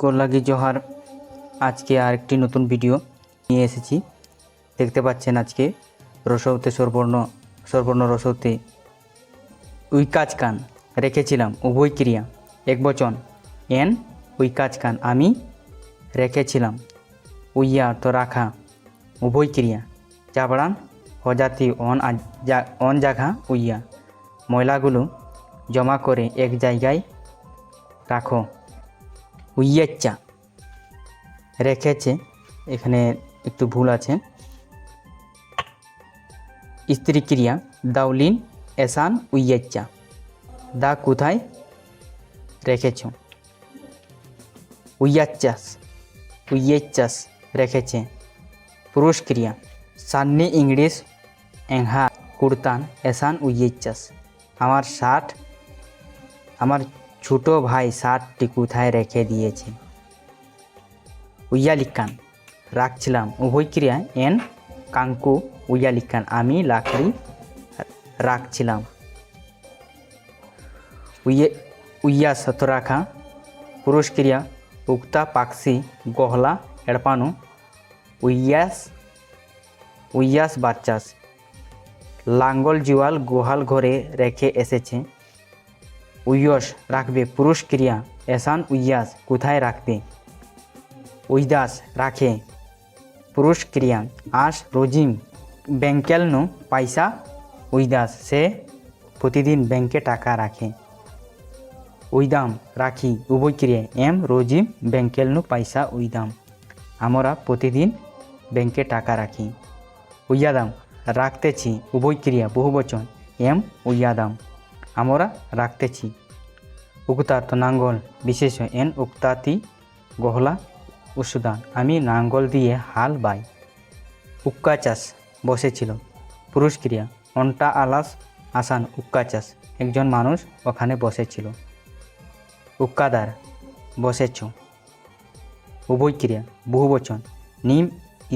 গোল্লাগি জোহার আজকে আরেকটি নতুন ভিডিও নিয়ে এসেছি। দেখতে পাচ্ছেন আজকে রসৌতে সর্বর্ণ সর্বর্ণ রসৌতে উই কাজ কান রেখেছিলাম, উভয় ক্রিয়া, এক বচন। এন, উই কাজ কান, আমি রেখেছিলাম, উইয়া তো রাখা, উভয় ক্রিয়া। চাবড়ান হজাতি অন অন জাঘা, উইয়া। ময়লাগুলো জমা করে এক জায়গায় রাখো। উইয়াচ্চা। রেখেছে, এখানে একটু ভুল আছে। স্ত্রী ক্রিয়া দাউলিন এসান উইয়াচ্চা। দা কোথায়? রেখেছ। উইয়াচ্চাস, উইয়েচ্চাস রেখেছে। পুরুষ ক্রিয়া সান্নি ইংলিশ এংহা কুর্তান এসান উইয়েচ্চাস। আমার শার্ট আমার ছোট ভাই শার্টটি কোথায় রেখে দিয়েছে? উইয়ালিকান রাখছিলাম। উভয় ক্রিয়া এন কাঙ্কু উইয়ালিকান আমি, লাকড়ি রাখছিলাম। উইয়ে, উইয়া সত রাখা পুরুষ ক্রিয়া, উক্তা পাকসি, গহলা, এড়পানো, উইয়াস উইয়াস বাচ্চাস, লাঙ্গল জুয়াল গোহাল ঘরে রেখে এসেছে। উইয়স রাখবে, পুরুষ ক্রিয়া। এসান উইয়াস, কোথায় রাখবে? উইদাস রাখে, পুরুষ ক্রিয়া। আস রোজিম ব্যাংকেলনো পয়সা, উইদাস, সে প্রতিদিন ব্যাংকে টাকা রাখে। উইদাম রাখি, উভয় ক্রিয়া। এম রোজিম ব্যাংকেলনো পয়সা, উইদাম। আমরা প্রতিদিন ব্যাংকে টাকা রাখি। উইয়াদাম, রাখতেছি, উভয় ক্রিয়া, বহুবচন। এম উইয়াদাম। আমরা রাখতেছি। উক্তার্থ নাঙ্গল, বিশেষ এন উক্তাতি গহলা উসুদান আমি নাঙ্গল দিয়ে হাল বাই। উক্কা চাষ বসেছিল। পুরুষ ক্রিয়া অন্টা আলাস আসান উক্কা চাষ, একজন মানুষ ওখানে বসেছিল। উক্কাদার বসেছ। উভয় ক্রিয়া বহুবচন নিম,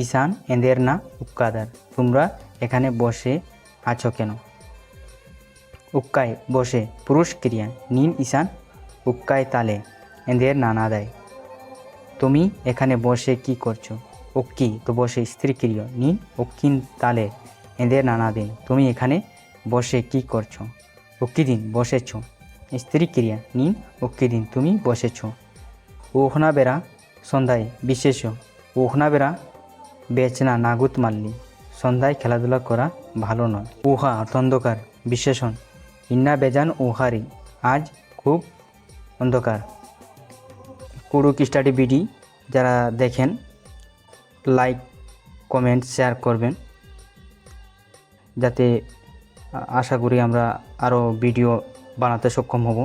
ঈশান, এদের না উক্কাদার, তোমরা এখানে বসে আছো কেন? উক্কায় বসে পুরুষ ক্রিয়া নিম ঈশান উক্কায় তালে, এদের নানা দেয়। তুমি এখানে বসে কি করছ? ওক্কি তো বসে স্ত্রী ক্রিয় নিন ওক্কিন তালে, এদের নানা দিন তুমি এখানে বসে কি করছ? ওক্কি দিন, বসেছ। স্ত্রী ক্রিয়া নিন ওক্কি দিন, তুমি বসেছ। ওখনা বেড়া সন্ধ্যায় বিশেষ। ওখনা বেড়া বেচনা নাগুত মাল্লি। সন্ধ্যায় খেলাধুলা করা ভালো নয়। উহা অন্ধকার বিশেষণ। বেজান ওহারি আজ খুব অন্ধকার। কুড়ুক স্টাডি বিডি যারা দেখেন, লাইক, কমেন্ট, শেয়ার করবেন। যাতে আশা করি আমরা আরও ভিডিও বানাতে সক্ষম হব।